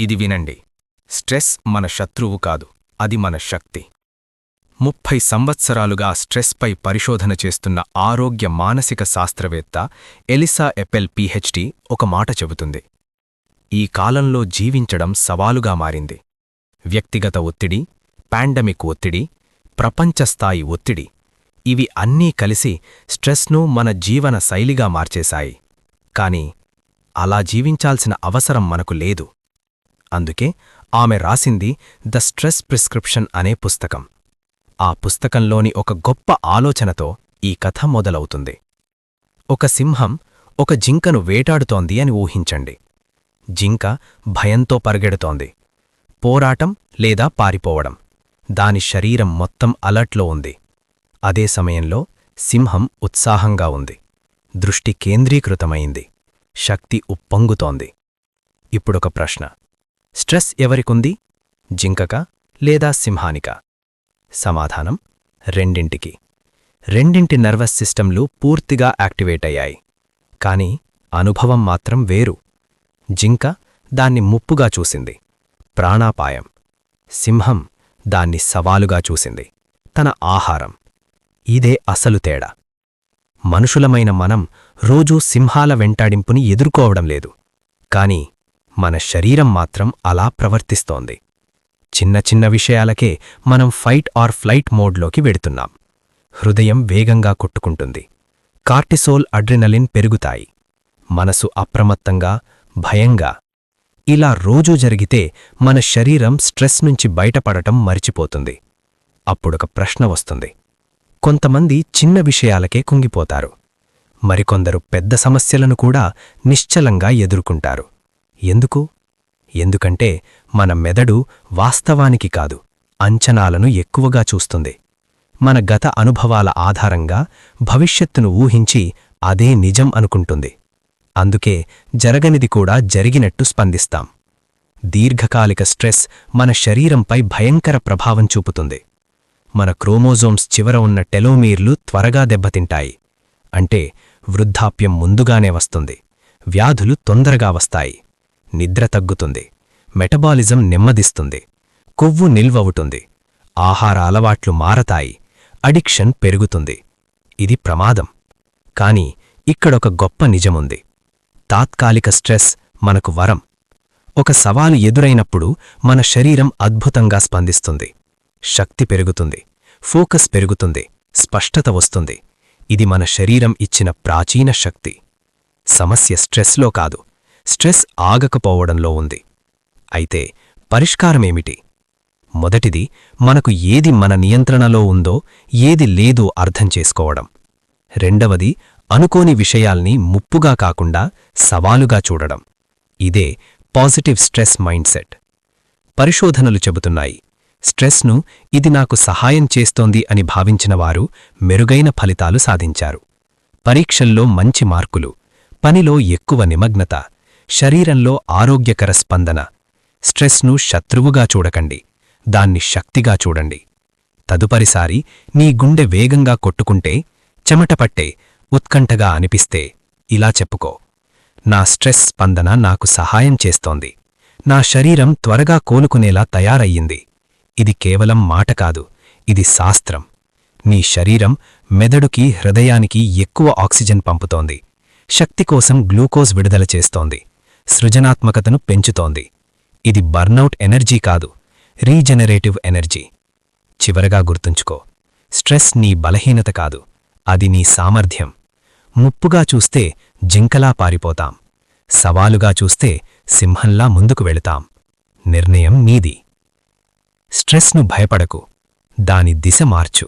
ఇది వినండి. స్ట్రెస్ మన శత్రువు కాదు అది మన శక్తి. ముప్పై సంవత్సరాలుగా స్ట్రెస్పై పరిశోధన చేస్తున్న ఆరోగ్య మానసిక శాస్త్రవేత్త ఎలిసా ఎపెల్ పిహెచ్డి ఒక మాట చెబుతుంది. ఈ కాలంలో జీవించడం సవాలుగా మారింది. వ్యక్తిగత ఒత్తిడి పాండమిక్ ఒత్తిడి ప్రపంచస్థాయి ఒత్తిడి ఇవి అన్నీ కలిసి స్ట్రెస్ను మన జీవన శైలిగా మార్చేశాయి. కాని అలా జీవించాల్సిన అవసరం మనకు లేదు. అందుకే ఆమె రాసింది ద స్ట్రెస్ ప్రిస్క్రిప్షన్ అనే పుస్తకం. ఆ పుస్తకంలోని ఒక గొప్ప ఆలోచనతో ఈ కథ మొదలవుతుంది. ఒక సింహం ఒక జింకను వేటాడుతోంది అని ఊహించండి. జింక భయంతో పరిగెడుతోంది. పోరాటం లేదా పారిపోవడం. దాని శరీరం మొత్తం అలర్ట్లో ఉంది. అదే సమయంలో సింహం ఉత్సాహంగా ఉంది. దృష్టి కేంద్రీకృతమైంది. శక్తి ఉప్పొంగుతోంది. ఇప్పుడొక ప్రశ్న. స్ట్రెస్ ఎవరికుంది? జింకక లేదా సింహానిక? సమాధానం రెండింటికి. రెండింటి నర్వస్ సిస్టంలు పూర్తిగా యాక్టివేట్ అయ్యాయి. కాని అనుభవం మాత్రం వేరు. జింక దాన్ని ముప్పుగా చూసింది. ప్రాణాపాయం. సింహం దాన్ని సవాలుగా చూసింది. తన ఆహారం. ఇదే అసలు తేడా. మనుషులమైన మనం రోజూ సింహాల వెంటాడింపుని ఎదుర్కోవడం లేదు. కాని మన శరీరం మాత్రం అలా ప్రవర్తిస్తోంది. చిన్న చిన్న విషయాలకే మనం ఫైట్ ఆర్ ఫ్లైట్ మోడ్లోకి వెడుతున్నాం. హృదయం వేగంగా కొట్టుకుంటుంది. కార్టిసోల్ అడ్రినలిన్ పెరుగుతాయి. మనసు అప్రమత్తంగా భయంగా. ఇలా రోజూ జరిగితే మన శరీరం స్ట్రెస్ నుంచి బయటపడటం మరిచిపోతుంది. అప్పుడొక ప్రశ్న వస్తుంది. కొంతమంది చిన్న విషయాలకే కుంగిపోతారు. మరికొందరు పెద్ద సమస్యలను కూడా నిశ్చలంగా ఎదుర్కొంటారు. ఎందుకు? ఎందుకంటే మన మెదడు వాస్తవానికి కాదు అంచనాలను ఎక్కువగా చూస్తుంది. మన గత అనుభవాల ఆధారంగా భవిష్యత్తును ఊహించి అదే నిజం అనుకుంటుంది. అందుకే జరగనిది కూడా జరిగినట్టు స్పందిస్తాం. దీర్ఘకాలిక స్ట్రెస్ మన శరీరంపై భయంకర ప్రభావం చూపుతుంది. మన క్రోమోజోమ్స్ చివర ఉన్న టెలోమీర్లు త్వరగా దెబ్బతింటాయి. అంటే వృద్ధాప్యం ముందుగానే వస్తుంది. వ్యాధులు తొందరగా వస్తాయి. నిద్ర తగ్గుతుంది. మెటబాలిజం నెమ్మదిస్తుంది. కొవ్వు నిల్వవుతుంది. ఆహార అలవాట్లు మారతాయి. అడిక్షన్ పెరుగుతుంది. ఇది ప్రమాదం. కాని ఇక్కడొక గొప్ప నిజముంది. తాత్కాలిక స్ట్రెస్ మనకు వరం. ఒక సవాలు ఎదురైనప్పుడు మన శరీరం అద్భుతంగా స్పందిస్తుంది. శక్తి పెరుగుతుంది. ఫోకస్ పెరుగుతుంది. స్పష్టత వస్తుంది. ఇది మన శరీరం ఇచ్చిన ప్రాచీన శక్తి. సమస్య స్ట్రెస్లో కాదు. స్ట్రెస్ ఆగకపోవడంలో ఉంది. అయితే పరిష్కారమేమిటి? మొదటిది మనకు ఏది మన నియంత్రణలో ఉందో ఏది లేదో అర్థం చేసుకోవడం. రెండవది అనుకోని విషయాల్ని ముప్పుగా కాకుండా సవాలుగా చూడడం. ఇదే పాజిటివ్ స్ట్రెస్ మైండ్సెట్. పరిశోధనలు చెబుతున్నాయి. స్ట్రెస్ను ఇది నాకు సహాయం చేస్తోంది అని భావించినవారు మెరుగైన ఫలితాలు సాధించారు. పరీక్షల్లో మంచి మార్కులు పనిలో ఎక్కువ నిమగ్నత శరీరంలో ఆరోగ్యకర స్పందన. స్ట్రెస్ను శత్రువుగా చూడకండి. దాన్ని శక్తిగా చూడండి. తదుపరిసారి నీ గుండె వేగంగా కొట్టుకుంటే చెమటపట్టే ఉత్కంఠగా అనిపిస్తే ఇలా చెప్పుకో. నా స్ట్రెస్ స్పందన నాకు సహాయం చేస్తోంది. నా శరీరం త్వరగా కోలుకునేలా తయారయ్యింది. ఇది కేవలం మాట కాదు ఇది శాస్త్రం. నీ శరీరం మెదడుకి హృదయానికి ఎక్కువ ఆక్సిజన్ పంపుతోంది. శక్తి కోసం గ్లూకోజ్ విడుదల చేస్తోంది. సృజనాత్మకతను పెంచుతోంది. ఇది బర్నౌట్ ఎనర్జీ కాదు రీజనరేటివ్ ఎనర్జీ. చివరగా గుర్తుంచుకో స్ట్రెస్ నీ బలహీనత కాదు అది నీ సామర్థ్యం. ముప్పుగా చూస్తే జింకలా పారిపోతాం. సవాలుగా చూస్తే సింహంలా ముందుకు వెళతాం. నిర్ణయం నీది. స్ట్రెస్ను భయపడకు దాని దిశ మార్చు.